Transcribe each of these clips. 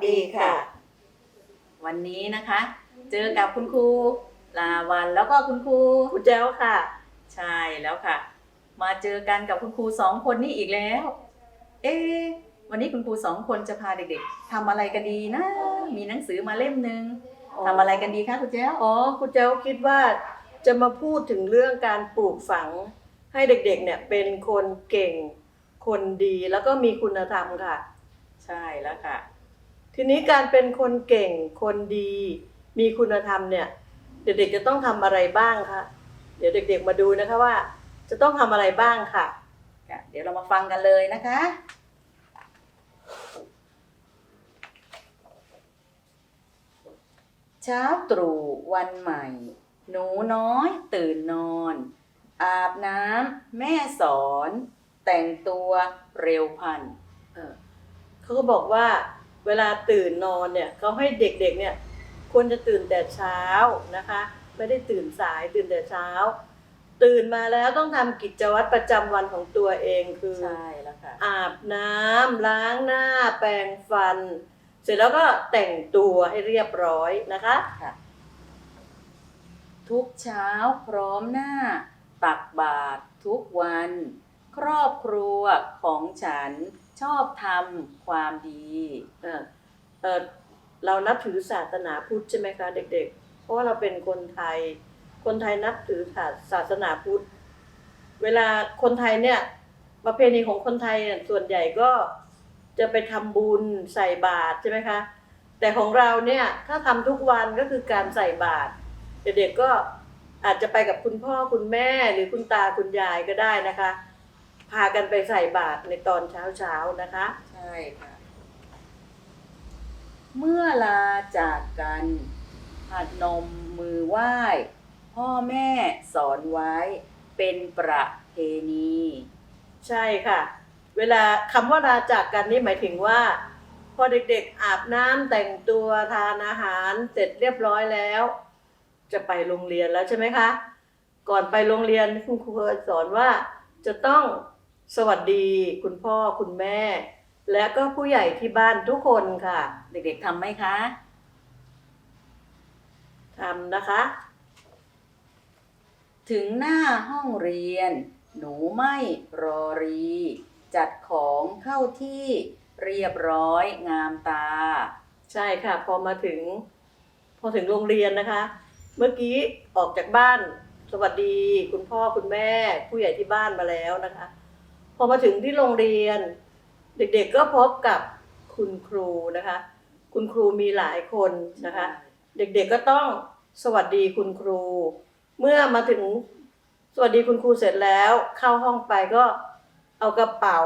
สดีค่ะ วันนี้นะคะ เจอกับคุณครูลาวันแล้วก็คุณครูคุณแจ้วค่ะ ใช่แล้วค่ะ มาเจอกันกับคุณครูสองคนนี้อีกแล้ว เอ๊ะวันนี้คุณครูสองคนจะพาเด็กๆทำอะไรกันดีนะ มีหนังสือมาเล่มหนึ่งอ๋อทำอะไรกันดีคะคุณแจ้วอ๋อคุณแจ้วคิดว่าจะมาพูดถึงเรื่องการปลูกฝัง ให้เด็กๆเนี่ยเป็นคนเก่งคนดีแล้วก็มีคุณธรรมค่ะ ใช่แล้วค่ะ ทีนี้การเป็นคนเก่งคนดี มีคุณธรรมเนี่ย เด็กๆจะต้องทำอะไรบ้างคะเดี๋ยวเด็ก ๆ มาดูนะคะว่า จะต้องทำอะไรบ้างค่ะค่ะ เดี๋ยวเรามาฟังกันเลยนะคะเช้าตรู่วันใหม่ หนูน้อยตื่นนอน อาบน้ำแม่สอน แต่งตัวเร็วพลันเออเขาก็บอกว่า เวลาตื่นนอนเนี่ยเขาให้เด็กๆเนี่ยควรจะตื่นแต่เช้านะคะ ไม่ได้ตื่นสายตื่นแต่เช้า ตื่นมาแล้วต้องทำกิจวัตรประจำวันของตัวเองคือใช่แล้วค่ะอาบน้ำล้างหน้า แปรงฟัน เสร็จแล้วก็แต่งตัวให้เรียบร้อยนะคะค่ะทุกเช้าพร้อมหน้า ตักบาตรทุกวัน ครอบครัวของฉัน ชอบทำความดีเออเออเรานับถือศาสนาพุทธใช่ไหมคะ เด็ก ๆ เพราะว่าเราเป็นคนไทย คนไทยนับถือศาาสนาพุทธ เวลาคนไทยเนี่ยประเพณีของคนไทยเนี่ยส่วนใหญ่ก็จะไปทำบุญใส่บาตรใช่ไหมคะ แต่ของเราเนี่ยถ้าทำทุกวันก็คือการใส่บาตรเด็กๆก็อาจจะไปกับคุณพ่อคุณแม่หรือคุณตาคุณยายก็ได้นะคะ พากันไปใส่บาตรในตอนเช้าๆนะคะ ใช่ค่ะ เมื่อลาจากกันหัดนมมือไหว้ พ่อแม่สอนไว้เป็นประเพณี ใช่ค่ะ เวลาคำว่าลาจากกันนี่หมายถึงว่า พอเด็กๆอาบน้ำแต่งตัวทานอาหารเสร็จเรียบร้อยแล้ว จะไปโรงเรียนแล้วใช่ไหมคะ ก่อนไปโรงเรียนคุณครูเคยสอนว่าจะต้อง สวัสดีคุณพ่อคุณแม่ และก็ผู้ใหญ่ที่บ้านทุกคนค่ะ เด็กๆทำไหมคะทำนะคะ ถึงหน้าห้องเรียน หนูไม่รอรี จัดของเข้าที่เรียบร้อยงามตา ใช่ค่ะ พอมาถึง พอถึงโรงเรียนนะคะ เมื่อกี้ออกจากบ้าน สวัสดี คุณพ่อคุณแม่ ผู้ใหญ่ที่บ้านมาแล้วนะคะพ อมาถึงที่โรงเรียน เด็กๆก็พบกับคุณครูนะคะ คุณครูมีหลายคนนะคะ เด็กๆก็ต้องสวัสดีคุณครู เมื่อมาถึงสวัสดีคุณครูเสร็จแล้ว เข้าห้องไปก็เอากระเป๋า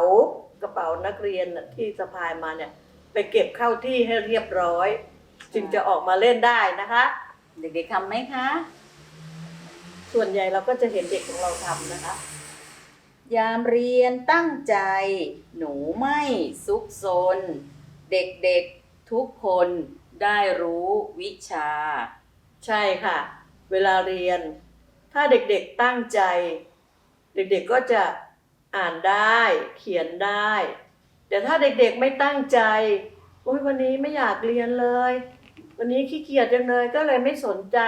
กระเป๋านักเรียนน่ะที่สะพายมาเนี่ย ไปเก็บเข้าที่ให้เรียบร้อย จึงจะออกมาเล่นได้นะคะ เด็กๆทำไหมคะ ส่วนใหญ่เราก็จะเห็นเด็กของเราทำนะคะ ยามเรียนตั้งใจ หนูไม่ซุกซน เด็กๆทุกคนได้รู้วิชา ใช่ค่ะ เวลาเรียน ถ้าเด็กๆตั้งใจ เด็กๆก็จะอ่านได้ เขียนได้ แต่ถ้าเด็กๆไม่ตั้งใจโอ้ยวันนี้ไม่อยากเรียนเลย วันนี้ขี้เกียจจังเลยก็เลยไม่สนใจ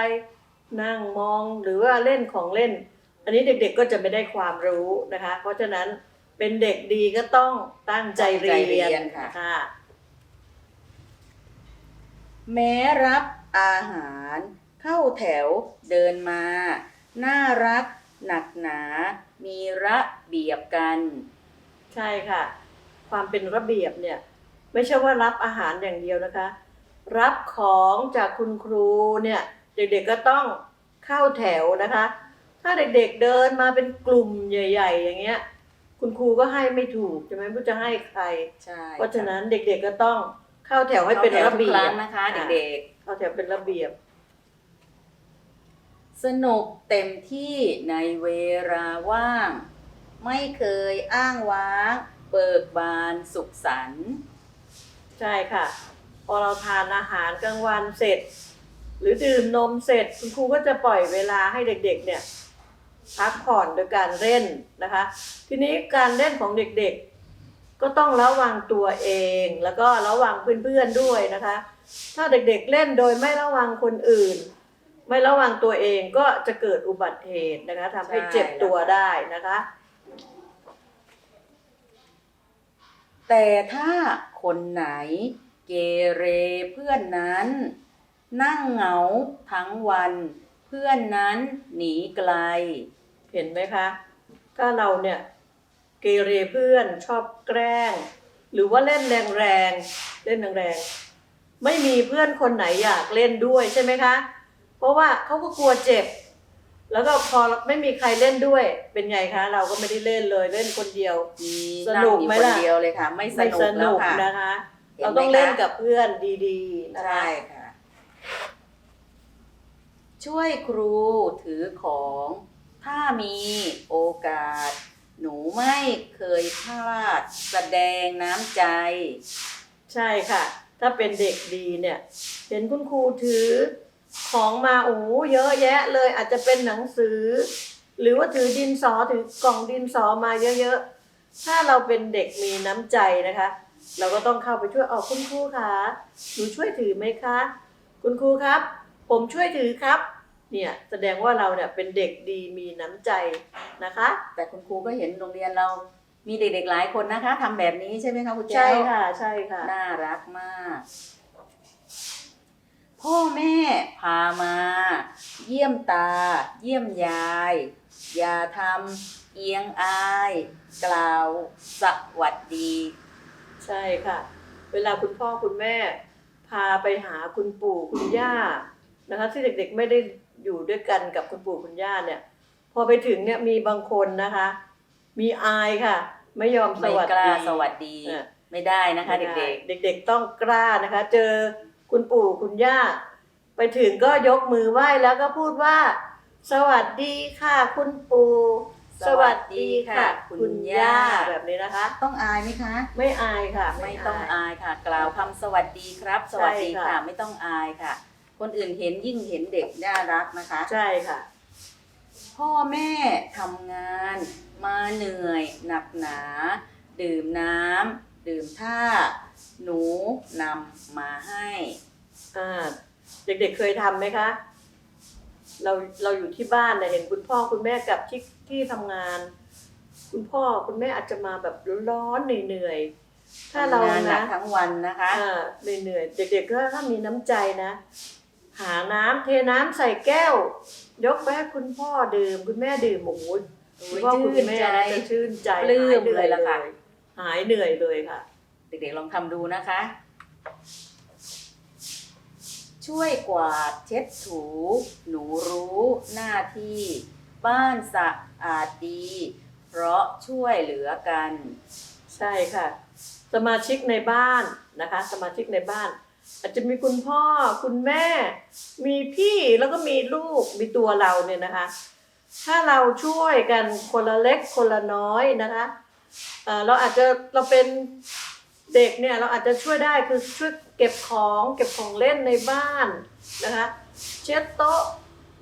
นั่งมองหรือว่าเล่นของเล่น อันนี้เด็กๆก็จะไม่ได้ความรู้นะคะ เพราะฉะนั้นเป็นเด็กดีก็ต้องตั้งใจเรีตั้งใจเรียยนนค่ะ ค่ะ แม้รับอาหารเข้าแถวเดินมา น่ารัก หนักหนา มีระเบียบกัน ใช่ค่ะ ความเป็นระเบียบเนี่ย ไม่ใช่ว่ารับอาหารอย่างเดียวนะคะ รับของจากคุณครูเนี่ย เด็กๆก็ต้องเข้าแถวนะคะ ถ้าเด็กๆเดินมาเป็นกลุ่มใหญ่ ๆ อย่างเงี้ย คุณครูก็ให้ไม่ถูกใช่ไหมว่าจะให้ใคร ใช่เพราะฉะนั้นเด็กๆก็ต้องเข้าแถวให้เป็นระเบียข้าแถวทุกครั้บงนะคะ เด็กเข้าแถวเป็นระเบียบๆสนุกเต็มที่ในเวลาว่าง ไม่เคยอ้างว้างเบิกบานสุขสันต์ใช่ค่ะ พอเราทานอาหารกลางวันเสร็จ หรือดื่มนมเสร็จ คุณครูก็จะปล่อยเวลาให้เด็ก ๆ เนี่ย พักผ่อนโดยการเล่นนะคะ ทีนี้การเล่นของเด็กๆ ก็ต้องระวังตัวเอง แล้วก็ระวังเพื่อนๆด้วยนะคะ ถ้าเด็กๆเล่นโดยไม่ระวังคนอื่น ไม่ระวังตัวเองก็จะเกิดอุบัติเหตุนะคะทำให้เจ็บตัวได้นะคะ แต่ถ้าคนไหนเกเรเพื่อนนั้น นั่งเหงาทั้งวัน เพื่อนนั้นหนีไกล เห็นไหมคะ ถ้าเราเนี่ยเกเรเพื่อนชอบแกล้ง หรือว่าเล่นแรงๆเล่นแรงๆไม่มีเพื่อนคนไหนอยากเล่นด้วยใช่ไหมคะ เพราะว่าเขาก็กลัวเจ็บ แล้วก็พอไม่มีใครเล่นด้วย เป็นไงคะ เราก็ไม่ได้เล่นเลยเล่นคนเดียวมีสนั่งนุกอยู่ไหมคนล่ะเดียวเลยค่ะ ไม่สไม่นุสกแล้นุวกค่ะนะคะเห็นไหมเราต้องเล่นคะกับเพื่อนดีๆนะคะใช่ค่ะช่วยครูถือของ ถ้ามีโอกาส หนูไม่เคยพลาดแสดงน้ำใจ ใช่ค่ะ ถ้าเป็นเด็กดีเนี่ย เห็นคุณครูถือของมาโอ้เยอะแยะเลยอาจจะเป็นหนังสือ หรือว่าถือดินสอถือกล่องดินสอมาเยอะๆ ถ้าเราเป็นเด็กมีน้ำใจนะคะ เราก็ต้องเข้าไปช่วยออกคุณครูคะหนูช่วยถือไหมคะ คุณครูครับ ผมช่วยถือครับ เนี่ยแสดงว่าเราเนี่ยเป็นเด็กดีมีน้ำใจนะคะ แต่คุณครูก็เห็นโรงเรียนเรามีเด็กๆหลายคนนะคะทำแบบนี้ใช่ไหมคะคุณแจ้ใช่วค่ะใช่ค่ะ น่ารักมาก พ่อแม่พามา เยี่ยมตา เยี่ยมยาย อย่าทำเอียงอาย กล่าวสวัสดี ใช่ค่ะ เวลาคุณพ่อคุณแม่ พาไปหาคุณปู่คุณย่านะคะที่เด็กๆไม่ได้ อยู่ด้วยกันกับคุณปู่คุณย่าเนี่ย พอไปถึงเนี่ยมีบางคนนะคะ มีอายค่ะ ไม่ยอมสไม่วัสกล้าดี สวัสดีเออไม่ได้นะคะไม่เด็ได้กเด็กๆต้องกล้านะคะ เจอคุณปู่คุณย่า ไปถึงก็ยกมือไหว้แล้วก็พูดว่า สวัสดีค่ะ คุณปู่ๆสวัสดีค่ะคุณย่า แบบนี้นะคะ ต้องอายไหมคะ ไม่อายค่ะ ไม่ต้องอายค่ะ กล่าวคำสวัสดีครับ สวัสดีใช่ค่ะ ค่ะ ไม่ต้องอายค่ะ คนอื่นเห็นยิ่งเห็นเด็กน่ารักนะคะ ใช่ค่ะ พ่อแม่ทำงานมาเหนื่อยหนักหนา ดื่มน้ำดื่มท่า หนูนำมาให้อ่าเด็กๆเคยทำไหมคะ เราเราอยู่ที่บ้านเนี่ยเห็นคุณพ่อคุณแม่กลับที่ที่ทำงาน คุณพ่อคุณแม่อาจจะมาแบบร้อนๆเหนื่อยๆถ้าเราทำงานหนันะกทั้งวันนะคะ อ่าเหนื่อยๆเด็กๆก็ถ้ามีน้ำใจนะ หาน้ำเทน้ำใส่แก้ว ยกไปให้คุณพ่อดื่ม คุณแม่ดื่มโอ้โหคุณพ่อคุณแม่น่าจะชื่นใจปลื้มหาหนื่อเลยล่ะค่ะ หายเหนื่อยเลยค่ะ เด็กๆลองทำดูนะคะ ช่วยกวาดเช็ดถู หนูรู้หน้าที่ บ้านสะอาดดี เพราะช่วยเหลือกัน ใช่ค่ะ สมาชิกในบ้านนะคะ สมาชิกในบ้าน อาจจะมีคุณพ่อคุณแม่ มีพี่แล้วก็มีลูกมีตัวเราเนี่ยนะคะ ถ้าเราช่วยกันคนละเล็กคนละน้อยนะคะเอ่อเราอาจจะเราเป็นเด็กเนี่ยเราอาจจะช่วยได้คือช่วยเก็บของเก็บของเล่นในบ้านนะคะ เช็ดโต๊ะ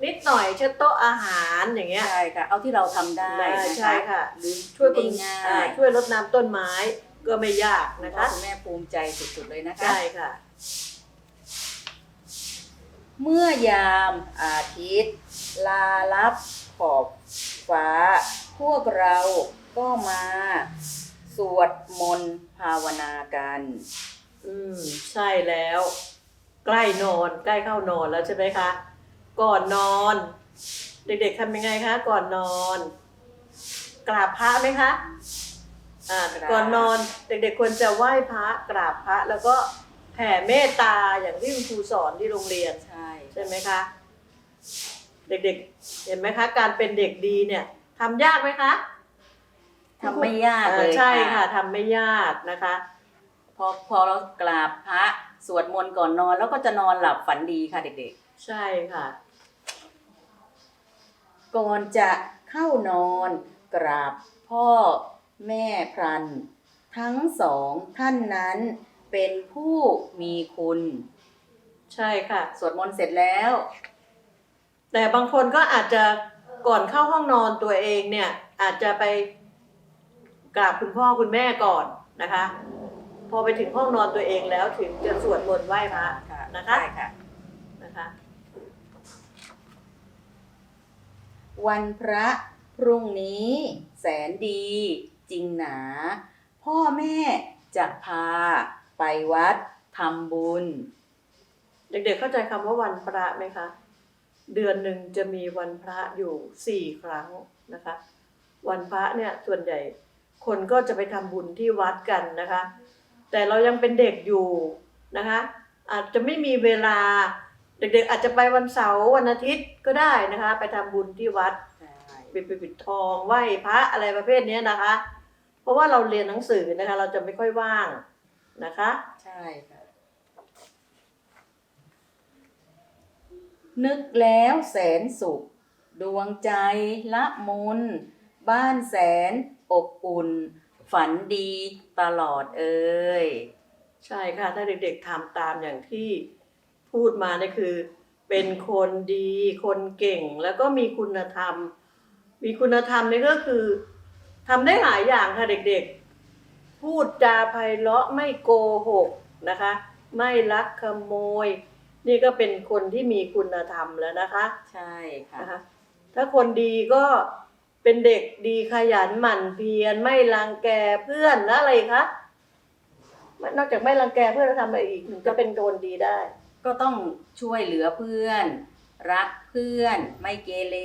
นิดหน่อยเช็ดโต๊ะอาหารอย่างเงี้ยใช่ค่ะเอาที่เราทำได้ได้นะคะใช่ค่ะหรือช่วยคุณง่าอ่ายช่วยรดน้ำต้นไม้ก็ไม่ยากๆนะพ่อคะคุณแม่ภูมิใจสุดๆเลยนะคะใช่ค่ะ เมื่อยามอาทิตย์ ลาลับขอบฟ้า พวกเราก็มา สวดมนต์ภาวนากัน อืม ใช่แล้ว ใกล้นอน ใกล้เข้านอนแล้วใช่ไหมคะ ก่อนนอน เด็กๆทำยังไงคะ ก่อนนอน กราบพระไหมคะ อ่า กราบ ก่อนนอน เด็กๆควรจะไหว้พระ กราบพระแล้วก็ แผ่เมตตาอย่างที่คุณครูสอนที่โรงเรียน ใช่ใช่ไหมคะ เด็กๆ เห็นไหมคะ การเป็นเด็กดีเนี่ยทำยากไหมคะทำไม่ยากเลยอ่าใช่ค่ะทำไม่ยากนะคะ พอพอเรากราบพระสวดมนต์ก่อนนอน แล้วก็จะนอนหลับฝันดีค่ะเด็กใช่ค่ะ ๆ ก่อนจะเข้านอนกราบพ่อแม่พรัน ทั้งสองท่านนั้น เป็นผู้มีคุณ ใช่ค่ะ สวดมนต์เสร็จแล้ว แต่บางคนก็อาจจะก่อนเข้าห้องนอนตัวเองเนี่ย อาจจะไปกราบคุณพ่อคุณแม่ก่อนนะคะ พอไปถึงห้องนอนตัวเองแล้วถึงจะสวดมนต์ไหว้พระค่ะนะคะใช่ค่ะนะคะ วันพระพรุ่งนี้แสนดีจริงหนา พ่อแม่จะพา ไปวัดทำบุญ เด็กๆเข้าใจคำว่าวันพระไหมคะ เดือนหนึ่งจะมีวันพระอยู่สี่ครั้งนะคะ วันพระเนี่ยส่วนใหญ่คนก็จะไปทำบุญที่วัดกันนะคะ แต่เรายังเป็นเด็กอยู่นะคะ อาจจะไม่มีเวลาเด็กๆอาจจะไปวันเสาร์วันอาทิตย์ก็ได้นะคะ ไปทำบุญที่วัดใช่ไปไปปิดทองไหว้พระอะไรประเภทเนี้ยนะคะ เพราะว่าเราเรียนหนังสือนะคะ เราจะไม่ค่อยว่าง นะคะ ใช่ค่ะ นึกแล้วแสนสุข ดวงใจละมุน บ้านแสนอบอุ่น ฝันดีตลอดเอ่ยใช่ค่ะ ถ้าเด็กๆทำตามอย่างที่พูดมาเนี่ยคือ เป็นคนดี คนเก่งแล้วก็มีคุณธรรม มีคุณธรรมนี่ก็คือทำได้หลายอย่างค่ะเด็กๆ พูดจาไพเราะไม่โกหกนะคะ ไม่ลักขโมย นี่ก็เป็นคนที่มีคุณธรรมแล้วนะคะ ใช่ค่ะนะคะถ้าคนดีก็เป็นเด็กดีขยันหมั่นเพียรไม่รังแกเพื่อนแล้วอะไรอีกคะนอกจากไม่รังแกเพื่อนแล้วทำอะไรอีกถึงจะเป็นคนดีได้ ก็ต้องช่วยเหลือเพื่อน รักเพื่อนไม่เกเร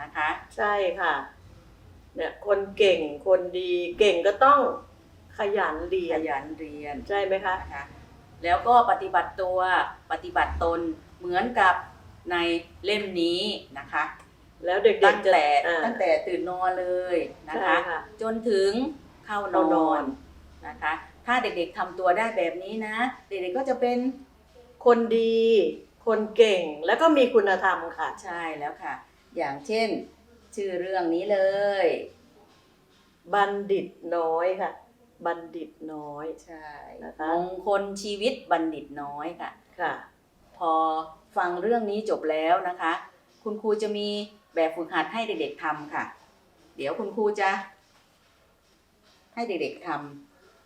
นะคะ ใช่ค่ะเนี่ยคนเก่งคนดีเก่งก็ต้อง ขยันเรียขนยันเรียนใช่ไหมคะ นะคะแล้วก็ปฏิบัติตัวปฏิบัติตนเหมือนกับในเล่มนี้นะคะ แล้วเด็ตั้กงๆจะแต่อ่าตั้งแต่ตื่นนอนเลยนะใช่คะ ค่ะ จนถึงเข้านเข้านออนนนะคะ ถ้าเด็กๆทำตัวได้แบบนี้นะ เด็กๆก็จะเป็นคนดี คนเก่งแล้วก็มีคุณธรรมค่ะ ใช่แล้วค่ะ อย่างเช่น ชื่อเรื่องนี้เลย บัณฑิตน้อยค่ะ บัณฑิตน้อยใช่นะคะมงคลชีวิตบัณฑิตน้อยค่ะ ค่ะ พอฟังเรื่องนี้จบแล้วนะคะ คุณครูจะมีแบบฝึกหัดให้เด็กๆทำค่ะ เดี๋ยวคุณครูจะ ให้เด็กๆท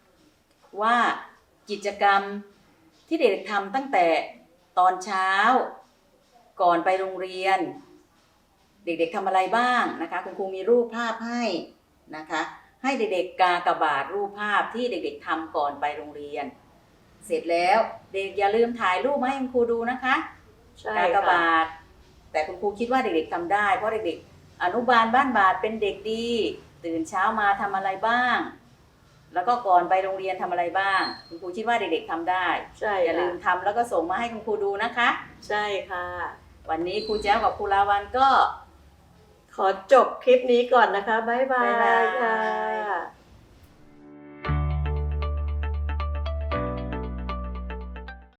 ำว่ากิจกรรมที่เด็กๆทำตั้งแต่ตอนเช้า ก่อนไปโรงเรียน เด็กๆทำอะไรบ้างนะคะ คุณครูมีรูปภาพให้นะคะ ให้เด็กๆกากบาทรูปภาพที่เด็กๆทำก่อนไปโรงเรียน เสร็จแล้วเด็กอย่าลืมถ่ายรูปมาให้คุณครูดูนะคะใช่กากค่ะบาทแต่คุณครูคิดว่าเด็กๆทำได้เพราะเด็กๆ อนุบาลบ้านบาทเป็นเด็กดี ตื่นเช้ามาทำอะไรบ้าง แล้วก็ก่อนไปโรงเรียนทำอะไรบ้าง คุณครูคิดว่าเด็กๆทำได้ใช่อย่าลืค่ะมทำแล้วก็ส่งมาให้คุณครูดูนะคะ ใช่ค่ะ วันนี้ครูแจ้วกับครูลาวันก็ ขอจบคลิปนี้ก่อนนะคะ บ๊ายบายค่ะ